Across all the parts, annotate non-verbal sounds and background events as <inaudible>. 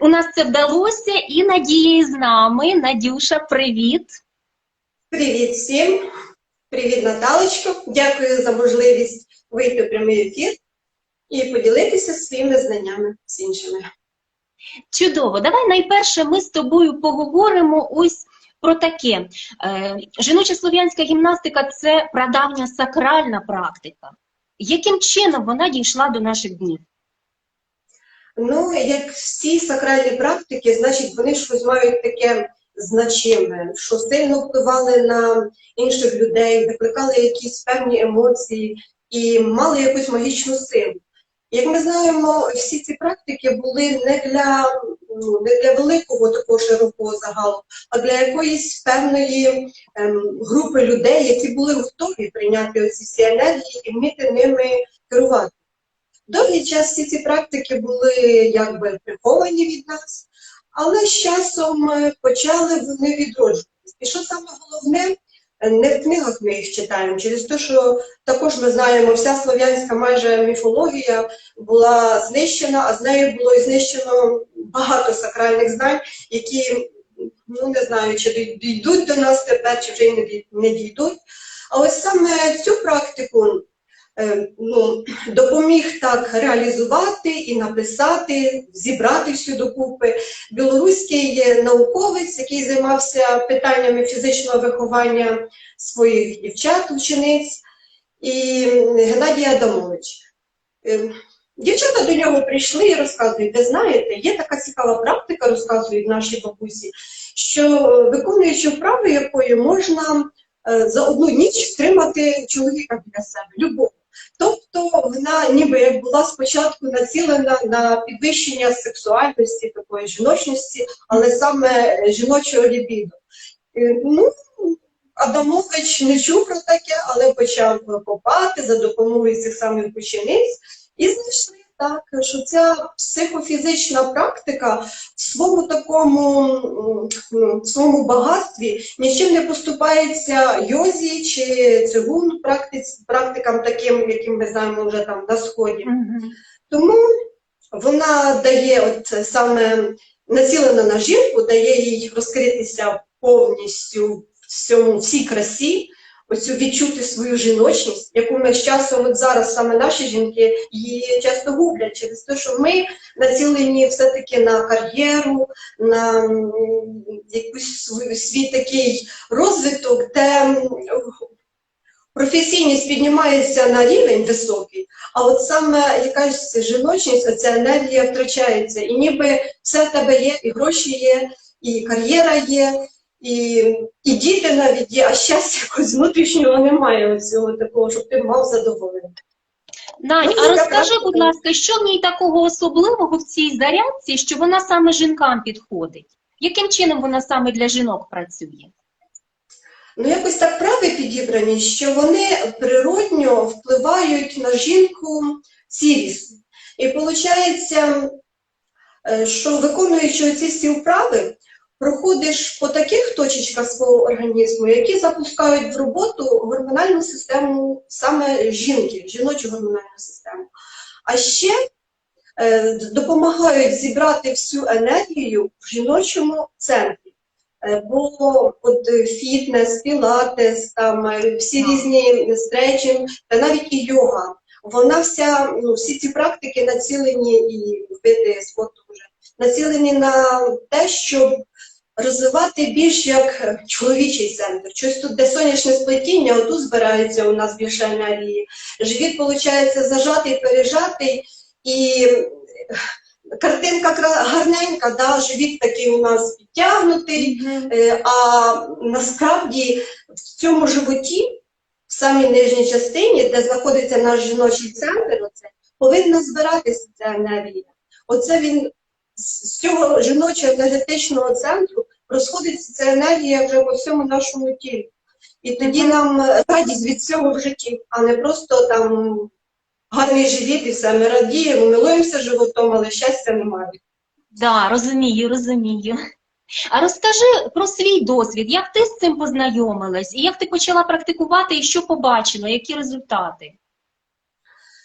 У нас це вдалося, і Надія з нами. Надюша, привіт. Привіт всім! Привіт, Наталочко! Дякую за можливість вийти в прямий ефір і поділитися своїми знаннями з іншими. Чудово. Давай найперше ми з тобою поговоримо ось про таке. Е, Жіноча слов'янська гімнастика це прадавня сакральна практика. Яким чином вона дійшла до наших днів? Ну, як всі сакральні практики, значить, вони щось мають таке значиме, що сильно впливали на інших людей, викликали якісь певні емоції і мали якусь магічну силу. Як ми знаємо, всі ці практики були не для, ну, не для великого такого широкого загалу, а для якоїсь певної ем, групи людей, які були готові прийняти оці всі енергії і вміти ними керувати. Довгий час всі ці практики були якби приховані від нас, але з часом е, почали вони відроджуватися. І що саме головне, е, не в книгах ми їх читаємо, через те, що також ми знаємо, вся слов'янська майже міфологія була знищена, а з нею було і знищено багато сакральних знань, які ну не знаю, чи дійдуть до нас тепер, чи вже не дійдуть. А ось саме цю практику ну, допоміг так реалізувати і написати, зібрати всю докупи. Білоруський науковець, який займався питаннями фізичного виховання своїх дівчат, учениць, і Геннадій Адамович. Е, Дівчата до нього прийшли і розказують, ви знаєте, є така цікава практика, розказують наші бабусі, що е, виконуючи вправи, якою можна е, за одну ніч втримати чоловіка біля себе, любов. Тобто вона ніби як була спочатку націлена на підвищення сексуальності, такої жіночності, але саме жіночого лібіду. Е, Ну, Адамович не чув про таке, але почав копати за допомогою цих самих учениць і знайшли так, що ця психофізична практика в своєму такому в своєму багатстві нічим не поступається йозі чи цигун практиць, практикам таким, яким ми знаємо вже там на сході. Тому вона дає от саме націлена на жінку, дає їй розкритися повністю всьому, всій красі, оцю відчути свою жіночність, яку ми з часом, от зараз саме наші жінки її часто гублять через те, що ми націлені все-таки на кар'єру, на якийсь свій такий розвиток, де професійність піднімається на рівень високий, а от саме якась жіночність, оця енергія втрачається. І ніби все в тебе є, і гроші є, і кар'єра є, і, і діти навіть є, а щастя якогось внутрішнього немає цього такого, щоб ти мав задоволення. Надь, Ну, а розкажи, будь ласка, що в ній такого особливого в цій зарядці, що вона саме жінкам підходить? Яким чином вона саме для жінок працює? Ну, якось так прави підібрані, що вони природньо впливають на жінку цілісно. І виходить, що виконуючи ці всі вправи, проходиш по таких точечках свого організму, які запускають в роботу гормональну систему саме жінки, жіночу гормональну систему. А ще е, допомагають зібрати всю енергію в жіночому центрі. Е, Бо от фітнес, пілатес, там е, всі різні стретчинг, та навіть і йога. Вона вся, ну, всі ці практики націлені і види спорту вже націлені на те, щоб розвивати більш як чоловічий центр. Щось тут, де сонячне сплетіння, отут збирається у нас більше енергії. Живіт, виходить, зажатий, пережатий, і е, картинка гарненька, да, живіт такий у нас підтягнутий. Е, А насправді в цьому животі, в самій нижній частині, де знаходиться наш жіночий центр, оце, повинна збиратися ця енергія. Оце він з цього жіночого енергетичного центру розходиться ця енергія вже по всьому нашому тілі. І тоді нам е, радість від цього в житті, а не просто там гарний живіт і все. Ми радіємо, милуємося животом, але щастя немає. Да, розумію, розумію. А розкажи про свій досвід, як ти з цим познайомилась, і як ти почала практикувати, і що побачила, які результати?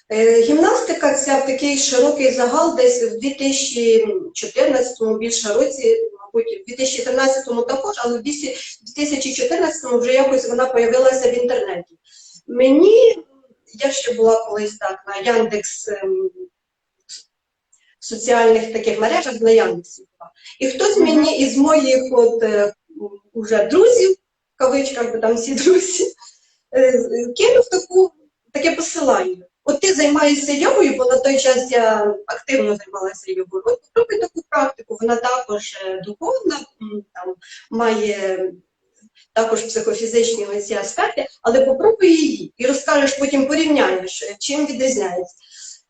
Е, Гімнастика це в такий широкий загал, десь в 2014 більше році, мабуть, в 2013 також, але в 2014-му вже якось вона появилася в інтернеті. Мені, я ще була колись так на Яндекс ем, соціальних таких мережах на Яндексі. була. І хтось мені із моїх от, е, уже друзів, в кавичках, бо там всі друзі, е, кинув таку, таке посилання. От ти займаєшся йогою, бо на той час я активно займалася йогою. От попробуй таку практику, вона також е, духовна, там, має також психофізичні ось ці аспекти, але попробуй її і розкажеш, потім порівняєш, е, чим відрізняється.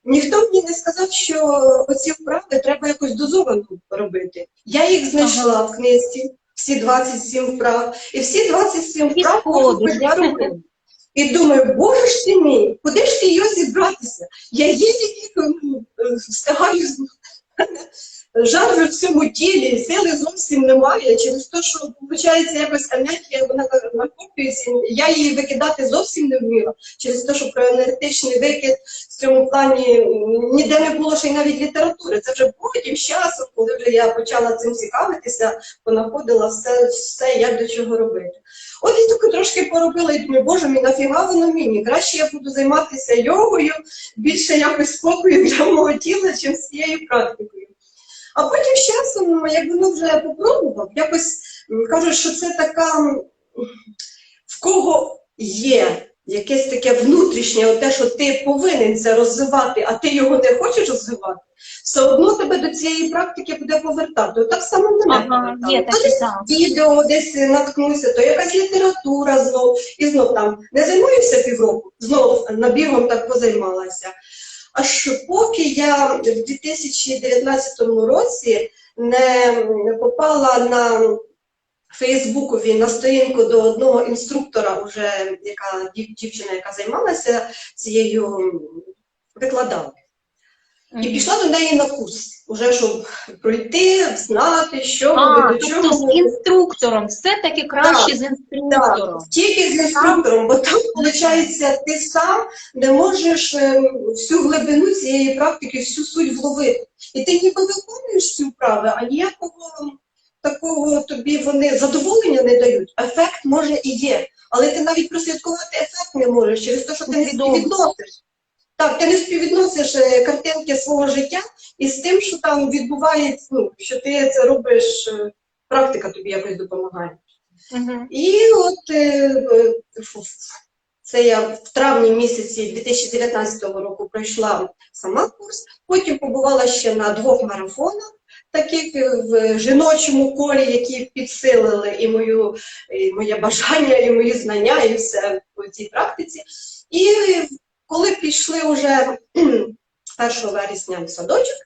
Ніхто мені не сказав, що оці вправи треба якось дозовано робити. Я їх знайшла в книжці, всі 27 вправ, і всі 27 І вправ кожного дня робила. І думаю, боже ж ти мій, куди ж ти її зібратися? Я її ну, е, встигаю з- в цьому тілі, сили зовсім немає через те, що виходить якось енергія, вона накоплюється. Я її викидати зовсім не вміла. Через те, що про енергетичний викид в цьому плані ніде не було ще й навіть літератури. Це вже потім з часом, коли вже я почала цим цікавитися, понаходила все, все як до чого робити. От і таки трошки поробила і думаю, боже мій, нафіга воно мені? Краще я буду займатися йогою, більше якось спокою для мого тіла, чим з цією практикою. А потім з часом, як воно вже попробував, якось м, кажуть, що це така, в кого є якесь таке внутрішнє, те, що ти повинен це розвивати, а ти його не хочеш розвивати, все одно тебе до цієї практики буде повертати. Так само мене Ага, є такі десь так. відео десь наткнуся, то якась література знов, і знов там не займаюся півроку, знов набігом так позаймалася. Аж поки я в 2019 році не попала на Фейсбукові на сторінку до одного інструктора, уже яка дів- дівчина, яка займалася цією м, викладала. І пішла до неї на курс, уже щоб пройти, знати, що А, до тобто чого. з інструктором, все-таки краще з інструктором. Так, тільки з інструктором, бо там, виходить, ти сам не можеш е, всю глибину цієї практики, всю суть вловити. І ти ніби виконуєш ці вправи, а ніякого такого тобі вони задоволення не дають. Ефект може і є, але ти навіть прослідкувати ефект не можеш через те, що ти не Свідомо. Так, ти не співвідносиш е, картинки свого життя із тим, що там відбувається, ну, що ти це робиш, е, практика тобі якось допомагає. Мгм. І от е, це я в травні місяці 2019 року пройшла сама курс, потім побувала ще на двох марафонах, таких в жіночому колі, які підсилили і, мою, і моє бажання, і мої знання, і все в цій практиці. І коли пішли вже 1 вересня в садочок,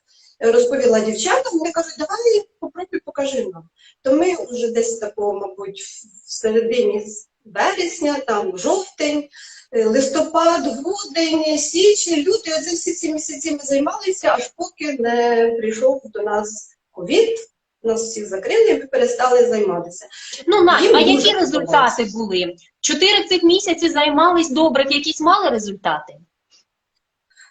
е, розповіла дівчатам, вони кажуть, давай попробуй покажи нам. То ми вже десь такого, мабуть, в середині вересня, там жовтень, е, листопад, грудень, січень, лютий, оце всі ці місяці ми займалися, аж поки не прийшов до нас ковід, нас всіх закрили, і ми перестали займатися. Ну, Їм а які результати були? Чотири цих місяці займались добре, якісь мали результати?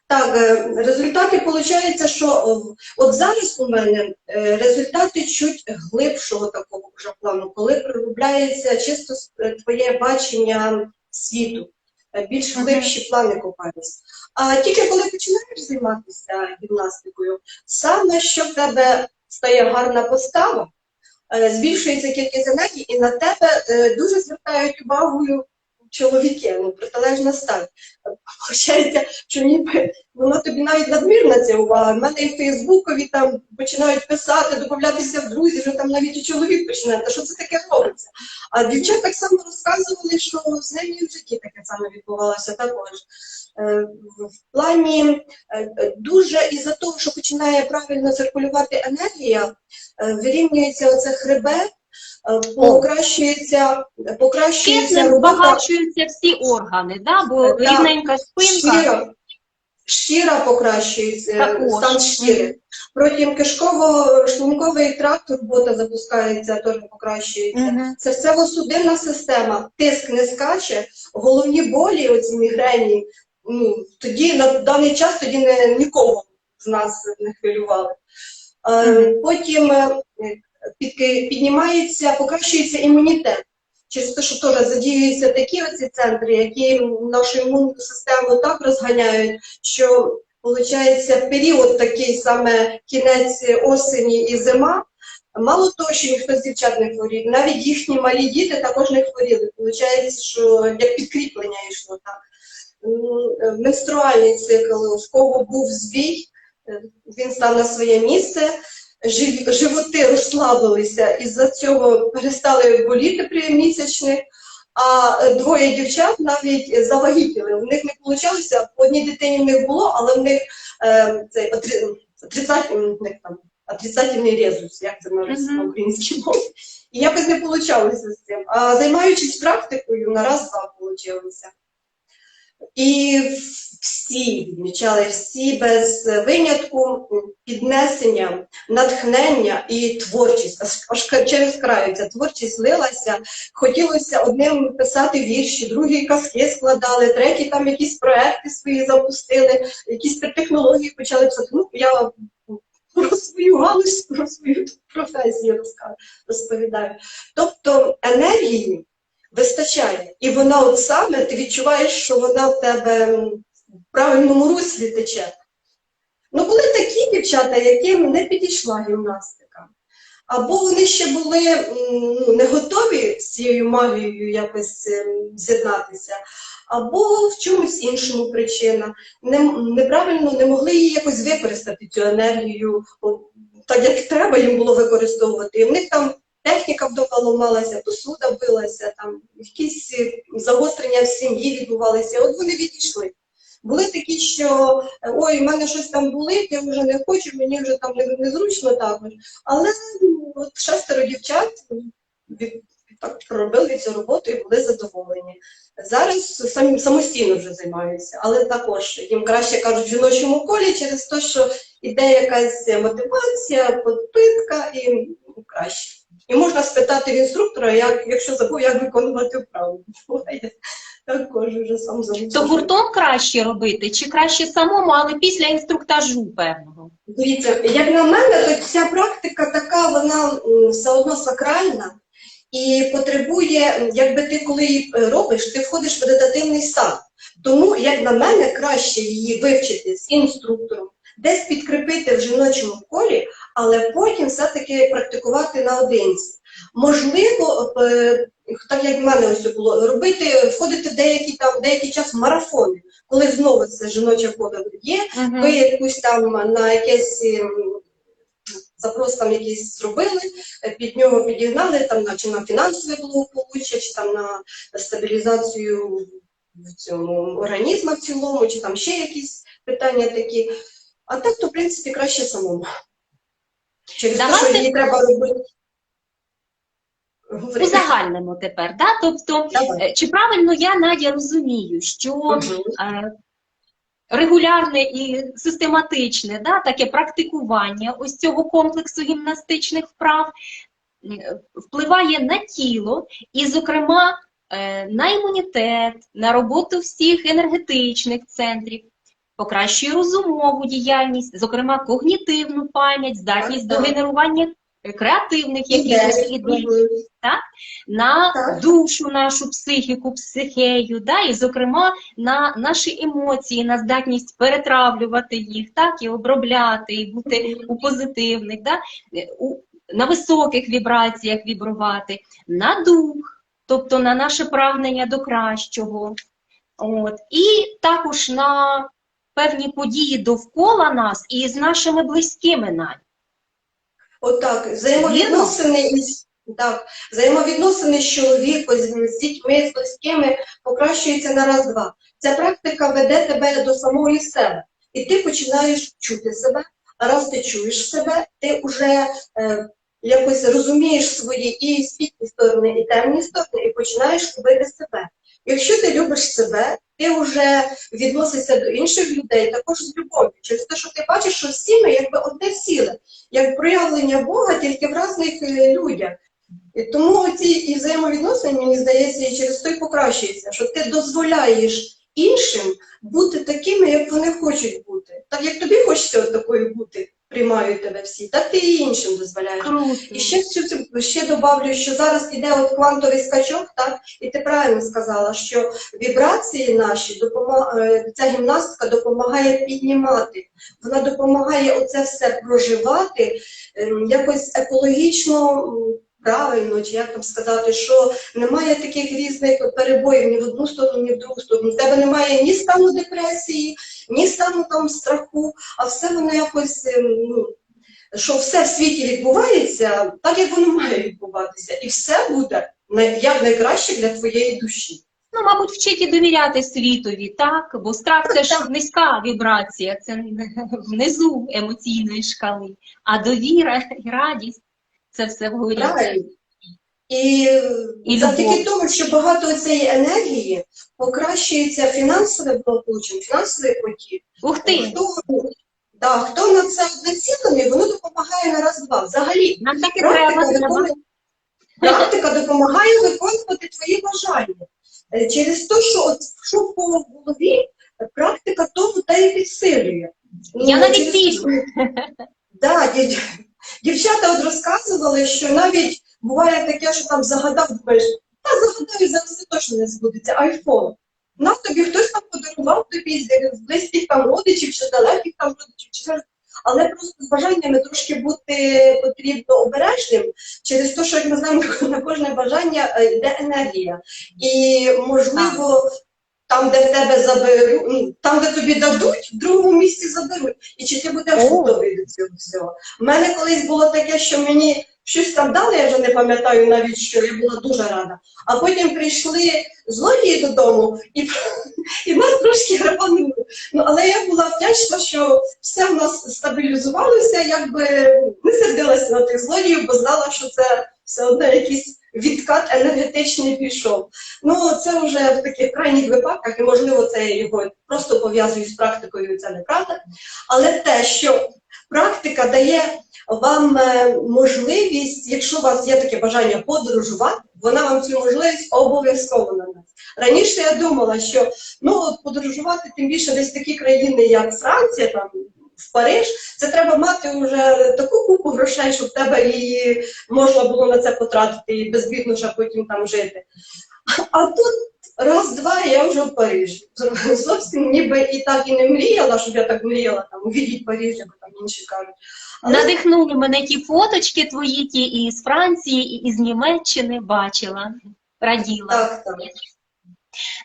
Так, е, результати виходить, що от зараз у мене е, результати чуть глибшого такого вже плану, коли проробляється чисто е, твоє бачення світу, е, більш глибші плани копаються. А тільки коли починаєш займатися гімнастикою, саме що в тебе стає гарна постава, е, збільшується кількість енергії, і на тебе е, дуже звертають увагу чоловіки, ну, протилежна стать. Виходить, що ніби воно тобі навіть надмірна ця увага. В мене і в Фейсбукові там починають писати, додатися в друзі, що там навіть і чоловік починає, та що це таке робиться. А дівчат так само розказували, що з ними в житті таке саме відбувалося також. Е, В плані е, дуже із-за того, що починає правильно циркулювати енергія, е, вирівнюється оце хребет, покращується, покращується робота. збагачуються всі органи, да? бо Так. рівненька спинка. Шкіра, шкіра покращується, Також. стан шкіри. Протім кишково-шлунковий тракт, робота запускається, теж покращується. Мгм. Серцево-судинна система, тиск не скаче, головні болі, оці мігрені, ну, тоді на даний час тоді не, нікого з нас не хвилювали. Е, Потім е, під- піднімається, покращується імунітет. Через те, що теж задіюються такі оці центри, які нашу імунну систему так розганяють, що виходить період такий саме кінець осені і зима. Мало того, що ніхто з дівчат не хворів, навіть їхні малі діти також не хворіли. Получається, що як підкріплення йшло так. Е, Менструальний цикл, в кого був збій, е, він став на своє місце. Животи розслабилися, із-за цього перестали боліти при місячних, а двоє дівчат навіть завагітіли. У них не вийшло, по одній дитині в них було, але в них е, цей отри- отрицать- м, як там, отрицательний резус, як це на українській мові. І якось не вийшло з цим. А займаючись практикою, на раз-два вийшло. І всі відмічали, всі без винятку піднесення, натхнення і творчість. Аж, через краю ця творчість лилася. Хотілося одним писати вірші, другі казки складали, треті там якісь проекти свої запустили, якісь технології почали писати. Ну, я про свою галузь, про свою професію розповідаю. Тобто енергії вистачає. І вона от саме, ти відчуваєш, що вона в тебе в правильному руслі тече. Ну, були такі дівчата, яким не підійшла гімнастика. Або вони ще були ну, не готові з цією магією якось ем, з'єднатися, або в чомусь іншому причина. Не, неправильно не могли її якось використати цю енергію, так як треба їм було використовувати. І в них там техніка вдома ламалася, посуда билася, там якісь е, загострення в сім'ї відбувалися. От вони відійшли. Були такі, що е, ой, в мене щось там болить, я вже не хочу, мені вже там не- незручно також. Але ну, от шестеро дівчат від- так проробили цю роботу і були задоволені. Зараз самі самостійно вже займаються, але також їм краще кажуть в жіночому колі через те, що іде якась мотивація, подпитка і ну, краще. І можна спитати в інструктора, як, якщо забув, як виконувати вправу. Буває. Також вже сам забув. То гуртом краще робити, чи краще самому, але після інструктажу певного? Дивіться, як на мене, то ця практика така, вона все одно сакральна і потребує, якби ти коли її е, робиш, ти входиш в медитативний стан. Тому, як на мене, краще її вивчити з інструктором, десь підкріпити в жіночому колі, але потім все-таки практикувати наодинці. Можливо, е, так як в мене ось було, робити, входити в деякий там деякий час в марафони, коли знову це жіноча кода є, ви якусь там на якесь ем, запрос там якийсь зробили, під нього підігнали там чи на фінансове благополуччя, чи там на стабілізацію в цьому організму в цілому, чи там ще якісь питання такі. А так, то в принципі краще самому. Через те, що її треба робити. Говори. Узагальнимо тепер, да? тобто, Давай. е, чи правильно я, Надя, розумію, що е, регулярне і систематичне да, таке практикування ось цього комплексу гімнастичних вправ впливає на тіло і, зокрема, е, на імунітет, на роботу всіх енергетичних центрів, покращує розумову діяльність, зокрема когнітивну пам'ять, здатність до Так, так. генерування креативних якихось ідей Мгм. на Так. душу нашу психіку, психею, да, і, зокрема, на наші емоції, на здатність перетравлювати їх, так, і обробляти, і бути у позитивних, да, у, на високих вібраціях вібрувати, на дух, тобто на наше прагнення до кращого. От. І також на певні події довкола нас і з нашими близькими навіть. Отак, взаємовідносини із так, взаємовідносини з чоловіком, з, з дітьми, з близькими покращуються на раз-два. Ця практика веде тебе до самої себе, і ти починаєш чути себе. А раз ти чуєш себе, ти вже е, якось розумієш свої і світлі сторони, і темні сторони, і починаєш любити себе. Якщо ти любиш себе, ти вже відносишся до інших людей також з любов'ю, через те, що ти бачиш, що всі ми якби одне ціле як проявлення Бога тільки в різних е, людях. І тому ці і взаємовідносини, мені здається, і через то й покращуються, що ти дозволяєш іншим бути такими, як вони хочуть бути. Так як тобі хочеться такою бути, приймають тебе всі, так ти і іншим дозволяєш. Круто. І ще цю ще добавлю, що зараз іде от квантовий скачок, так і ти правильно сказала, що вібрації наші допомагає, ця гімнастика допомагає піднімати. Вона допомагає оце все проживати ем, якось екологічно. Правильно, чи як там сказати, що немає таких різних перебоїв ні в одну сторону, ні в другу сторону. В тебе немає ні стану депресії, ні стану там страху, а все воно якось ем, ну, що все в світі відбувається так, як воно має відбуватися, і все буде як найкраще для твоєї душі. Ну, мабуть, вчить і довіряти світові, так? Бо страх це ж низька вібрація, це внизу емоційної шкали. А довіра і радість це все вгорі. Правильно? І, І завдяки тому, що багато цієї енергії покращується фінансове благополуччя, фінансовий потік. Ух ти! Хто, да, хто на це націлений, воно допомагає на раз-два. Взагалі, Нам так і Практика, треба. треба. практика допомагає виконувати твої бажання. Е, Через те, що от що по голові, е, практика тому та й підсилює. Ну, Я навіть через що- Да, дів- дівчата от розказували, що навіть буває таке, що там загадав, думаєш, та загадаю, зараз це точно не збудеться, айфон. На тобі хтось там подарував тобі з близьких там родичів чи далеких там родичів, чи але просто з бажаннями трошки бути потрібно обережним через те, що як ми знаємо, на кожне бажання е, йде енергія. І можливо, там, де в тебе заберуть, ну, там, де тобі дадуть, в другому місці заберуть. І чи ти будеш готовий до цього всього? У мене колись було таке, що мені щось там дали, я вже не пам'ятаю навіть, що я була дуже рада. А потім прийшли злодії додому і, <laughs> і нас трошки грабанули. Ну, але я була вдячна, що все в нас стабілізувалося, якби не сердилася на тих злодіїв, бо знала, що це все одно якийсь відкат енергетичний пішов. Ну, це вже в таких крайніх випадках, і можливо, це його просто пов'язую з практикою, це неправда. Але те, що практика дає вам е, можливість, якщо у вас є таке бажання подорожувати, вона вам цю можливість обов'язково надасть. Раніше я думала, що ну от подорожувати тим більше десь такі країни, як Франція, там в Париж, це треба мати вже таку купу грошей, щоб тебе і можна було на це потратити і безбідно вже потім там жити. А тут раз-два я вже в Парижі. <laughs> Зовсім ніби і так і не мріяла, щоб я так мріяла там увидіть Париж, як там інші кажуть. Але Надихнули мене ті фоточки твої, ті і з Франції, і з Німеччини бачила. Раділа. так, так.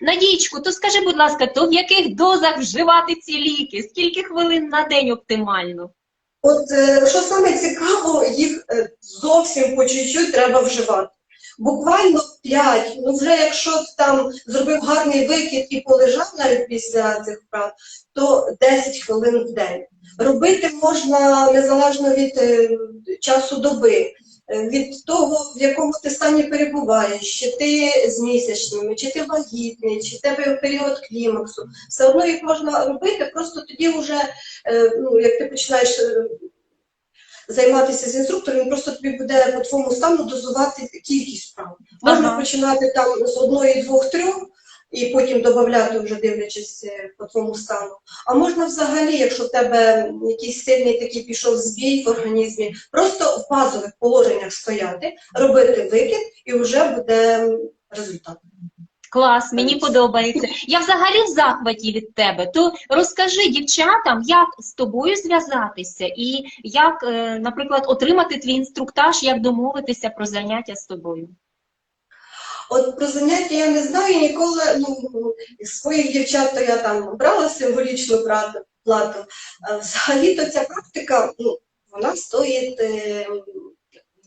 Надійчку, то скажи, будь ласка, то в яких дозах вживати ці ліки? Скільки хвилин на день оптимально? От е, що саме цікаво, їх е, зовсім по чуть-чуть треба вживати. Буквально 5, ну вже якщо там зробив гарний викид і полежав навіть після цих вправ, то 10 хвилин в день. Робити можна незалежно від е, часу доби, е, від того, в якому ти стані перебуваєш, чи ти з місячними, чи ти вагітний, чи тебе період клімаксу. Все одно їх можна робити, просто тоді вже, е, ну, як ти починаєш займатися з інструктором, він просто тобі буде по твоєму стану дозувати кількість вправ. Можна Ага. починати там з одної, двох, трьох, і потім додати, вже дивлячись е, по твоєму стану. А можна взагалі, якщо в тебе якийсь сильний такий пішов збій в організмі, просто в базових положеннях стояти, робити викид, і вже буде результат. Клас, мені подобається. Я взагалі в захваті від тебе. То розкажи дівчатам, як з тобою зв'язатися і як, е, наприклад, отримати твій інструктаж, як домовитися про заняття з тобою. От про заняття я не знаю ніколи. Ну своїх дівчат то я там брала символічну плату. плату. Взагалі-то ця практика, ну вона стоїть, е,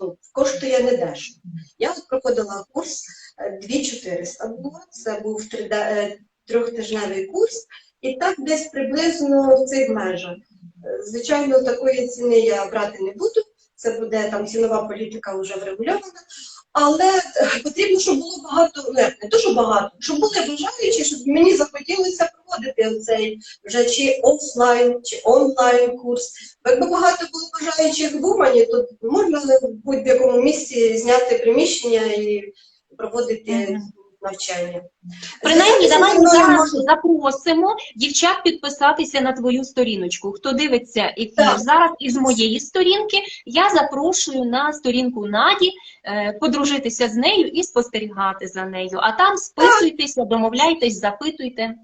ну коштує не дешево. Я от проходила курс е, 2400 було. Це був е, трьохтижневий курс, і так десь приблизно в цих межах. Е, Звичайно, такої ціни я брати не буду. Це буде там цінова політика вже врегульована. Але е, потрібно, щоб було багато, ну, не то, що багато, щоб були бажаючі, щоб мені захотілося проводити цей вже чи офлайн, чи онлайн курс. Бо Якби багато було бажаючих в Умані, то можна в будь-якому місці зняти приміщення і проводити навчання. Принаймні, давай зараз можна- запросимо дівчат підписатися на твою сторіночку. Хто дивиться ефір Так. зараз із моєї сторінки, я запрошую на сторінку Наді е, подружитися з нею і спостерігати за нею. А там списуйтеся, домовляйтесь, запитуйте.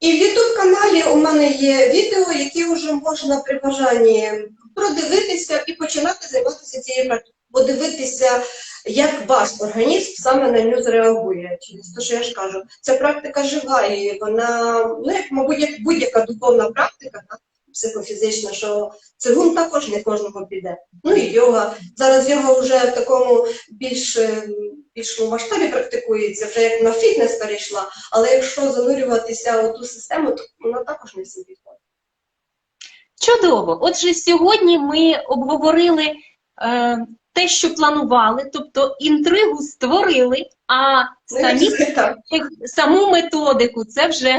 І в youtube каналі у мене є відео, які вже можна при бажанні продивитися і починати займатися цією практикою. Подивитися, як ваш організм саме на нього реагує. Через те, що я ж кажу, ця практика жива, і вона, ну як, мабуть, як будь-яка духовна практика, так, психофізична, що цигун також не кожного піде. Ну і йога. Зараз йога вже в такому більш, е, більшому масштабі практикується, вже як на фітнес перейшла, але якщо занурюватися у ту систему, то вона також не всім підходить. Чудово. Отже, сьогодні ми обговорили е, те, що планували, тобто інтригу створили, а Ну, самі саму методику це вже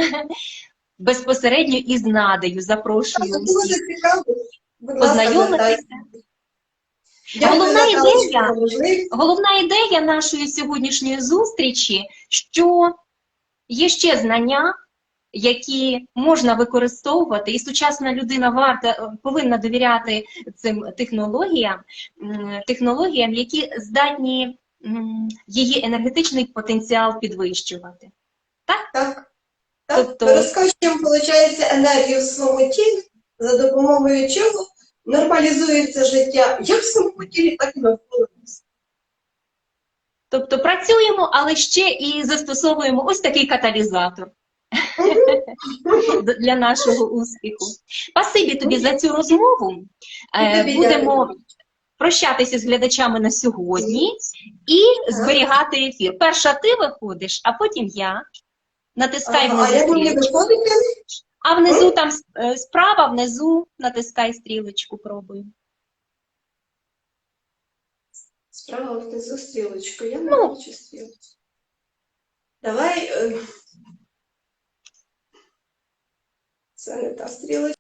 безпосередньо із надею. Запрошую Так, Дуже цікаво. Познайомитися. Головна ідея- Головна ідея нашої сьогоднішньої зустрічі, що є ще знання, які можна використовувати, і сучасна людина варта повинна довіряти цим технологіям, технологіям, які здатні її енергетичний потенціал підвищувати. Так. так. Тобто- Ми розкачуємо, виходить, енергію в своєму тілі, за допомогою чого нормалізується життя як в самому тілі, так і навколо нас. Тобто працюємо, але ще і застосовуємо ось такий каталізатор для нашого успіху. Спасибі тобі за цю розмову. Е, Будемо прощатися з глядачами на сьогодні і зберігати ефір. Перша ти виходиш, а потім я. Натискай Ага, А А внизу там е, справа, внизу натискай стрілочку, пробуй. Справа внизу стрілочку. Я не Ну. бачу стрілочку. Давай. е, Це не та стрілочка.